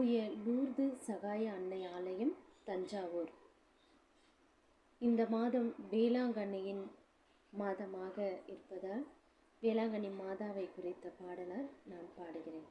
தூய லூர்து சகாய அன்னை ஆலயம் தஞ்சாவூர். இந்த மாதம் வேளாங்கண்ணியின் மாதமாக இருப்பதால் வேளாங்கண்ணி மாதாவை குறித்த பாடலால் நான் பாடுகிறேன்.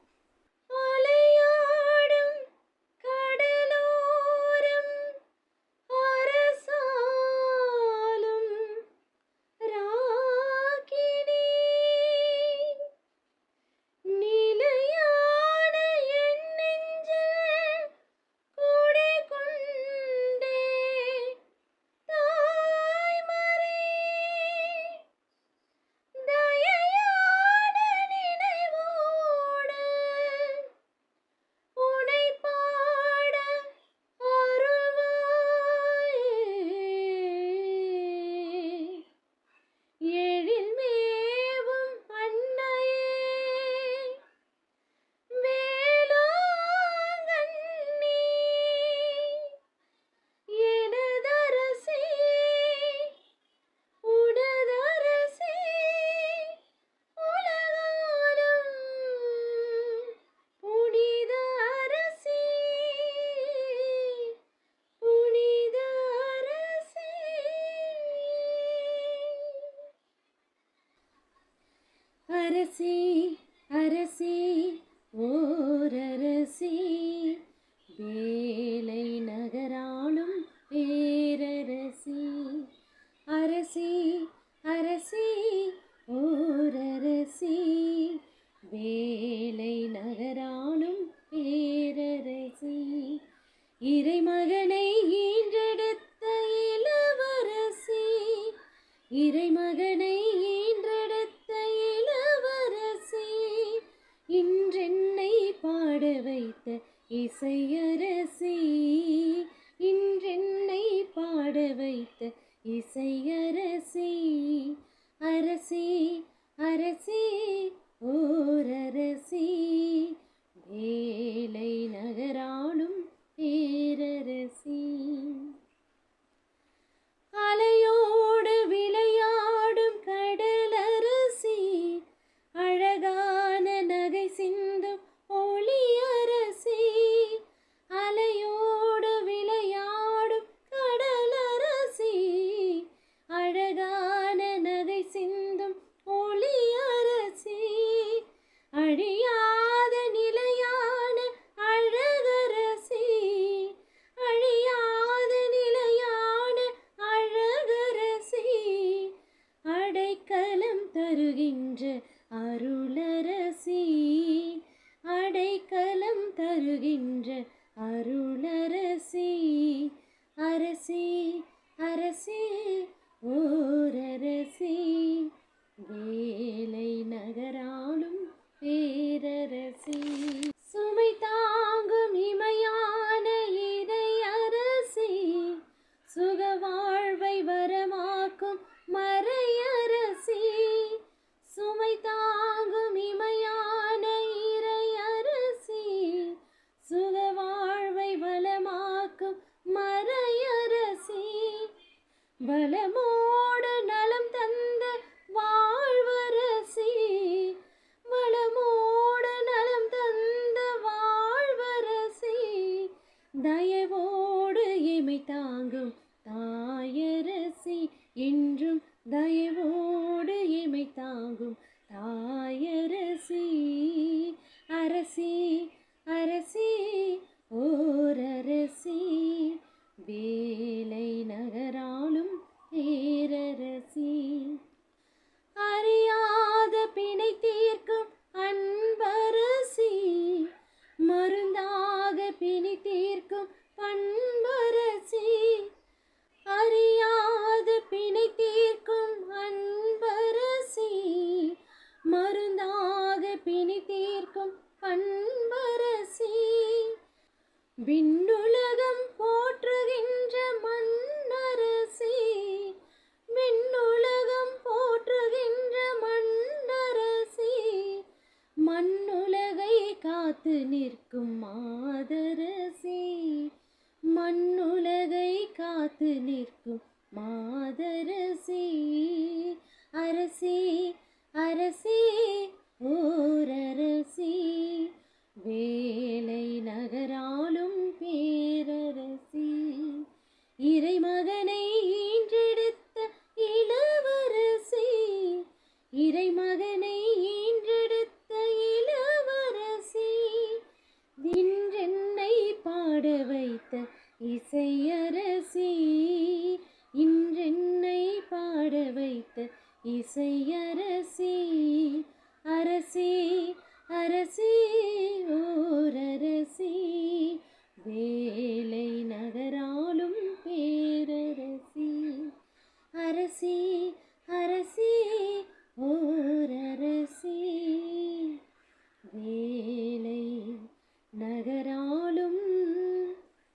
அரசி அரசி ஓரரசி. வேலை நகராளும் பேரரசி. அரசி அரசி ஓரரசி. வேலை நகராளும் பேரரசி. இறைமகனை ஈன்றெடுத்த இளவரசி. இறைமகன் வைத்த இசையரசி அரசி அரசி ஓரரசி வேலை நகராளும் வளமோடு நலம் தந்த வாழ்வரசி வளமோடு நலம் தந்த வாழ்வரசி தயவோடு இமை தாங்கும் தாயரசி என்றும் தயவோடு தீர்க்கும் பண்பரசி அறியாத பிணை தீர்க்கும் அன்பரசி. மருந்தாக பிணை தீர்க்கும் பண்பரசி விண்ணுலகம் காத்து நிற்கும் மாதரசி. மண்ணுலகை காத்து நிற்கும் மாதரசி. அரசி அரசி ஓரரசி வேலை நகராலும் பேரரசி. இறைமகனை ஈன்றெடுத்த இளவரசி. இறைமகனை ஈன்றெடு இசை அரசி அரசி அரசி ஓரரசி வேலை நகராலும் பேரரசி. அரசி அரசி ஓரரசி வேலை நகராலும்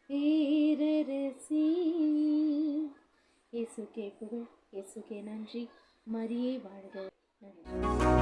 பேரரசி. இயேசுக்கே புகழ் இயேசுக்கே நன்றி. மரியே வாழ்க. நன்றி.